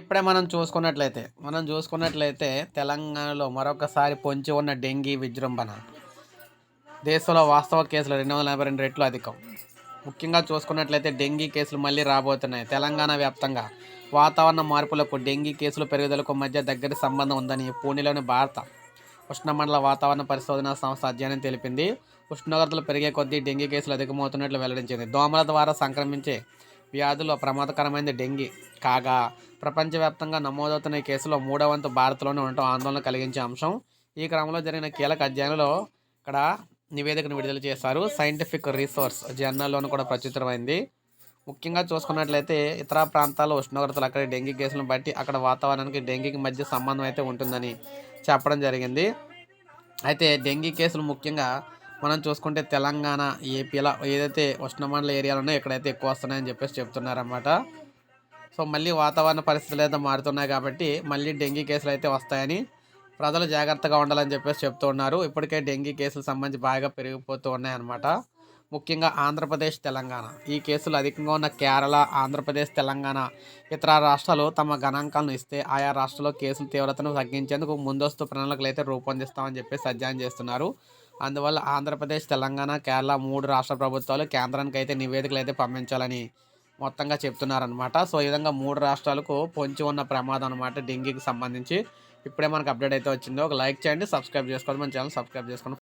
ఇప్పుడే మనం చూసుకున్నట్లయితే మనం చూసుకున్నట్లయితే తెలంగాణలో మరొకసారి పొంచి ఉన్న డెంగీ విజృంభణ. దేశంలో వాస్తవ కేసులు రెండు వందల ఎనభై రెండు రెట్లు అధికం. ముఖ్యంగా చూసుకున్నట్లయితే డెంగీ కేసులు మళ్ళీ రాబోతున్నాయి. తెలంగాణ వ్యాప్తంగా వాతావరణ మార్పులకు డెంగీ కేసులు పెరుగుదలకు మధ్య దగ్గర సంబంధం ఉందని పూణేలోని భారత ఉష్ణమండల వాతావరణ పరిశోధన సంస్థ అధ్యయనం తెలిపింది. ఉష్ణోగ్రతలు పెరిగే కొద్దీ డెంగీ కేసులు అధికమవుతున్నట్లు వెల్లడించింది. దోమల ద్వారా సంక్రమించే వ్యాధుల్లో ప్రమాదకరమైనది డెంగీ. కాగా ప్రపంచవ్యాప్తంగా నమోదవుతున్న ఈ కేసులో మూడవ వంతు భారత్లోనే ఉండటం ఆందోళన కలిగించే అంశం. ఈ క్రమంలో జరిగిన కీలక అధ్యయనంలో ఇక్కడ నివేదికను విడుదల చేశారు సైంటిఫిక్ రీసోర్స్ జర్నల్లోనూ కూడా ప్రచురితమైంది. ముఖ్యంగా చూసుకున్నట్లయితే ఇతర ప్రాంతాల ఉష్ణోగ్రతలు అక్కడ డెంగీ కేసులను బట్టి అక్కడ వాతావరణానికి డెంగీకి మధ్య సంబంధం అయితే ఉంటుందని చెప్పడం జరిగింది. అయితే డెంగీ కేసులు ముఖ్యంగా మనం చూసుకుంటే తెలంగాణ ఏపీలో ఏదైతే ఉష్ణమండల ఏరియాలు ఉన్నాయో ఇక్కడైతే ఎక్కువ వస్తున్నాయని చెప్పేసి చెప్తున్నారన్నమాట. సో మళ్ళీ వాతావరణ పరిస్థితులు అయితే మారుతున్నాయి కాబట్టి మళ్ళీ డెంగీ కేసులు అయితే వస్తాయని ప్రజలు జాగ్రత్తగా ఉండాలని చెప్పేసి చెప్తూ ఉన్నారు. ఇప్పటికే డెంగీ కేసులు సంబంధించి బాగా పెరిగిపోతూ ఉన్నాయన్నమాట ముఖ్యంగా ఆంధ్రప్రదేశ్ తెలంగాణ. ఈ కేసులు అధికంగా ఉన్న కేరళ ఆంధ్రప్రదేశ్ తెలంగాణ ఇతర రాష్ట్రాలు తమ గణాంకాలను ఇస్తే ఆయా రాష్ట్రాల్లో కేసుల తీవ్రతను తగ్గించేందుకు ముందస్తు ప్రణాళికలు అయితే రూపొందిస్తామని చెప్పేసి అధ్యయనం చేస్తున్నారు. అందువల్ల ఆంధ్రప్రదేశ్ తెలంగాణ కేరళ మూడు రాష్ట్ర ప్రభుత్వాలు కేంద్రానికి అయితే నివేదికలు అయితే పంపించాలని మొత్తంగా చెప్తున్నారనమాట సో ఈ విధంగా మూడు రాష్ట్రాలకు పొంచి ఉన్న ప్రమాదం అనమాట డెంగీకి సంబంధించి. ఇప్పుడే మనకు అప్డేట్ అయితే వచ్చిందో ఒక లైక్ చేయండి సబ్స్క్రైబ్ చేసుకోండి మన ఛానల్ సబ్స్క్రైబ్ చేసుకోండి.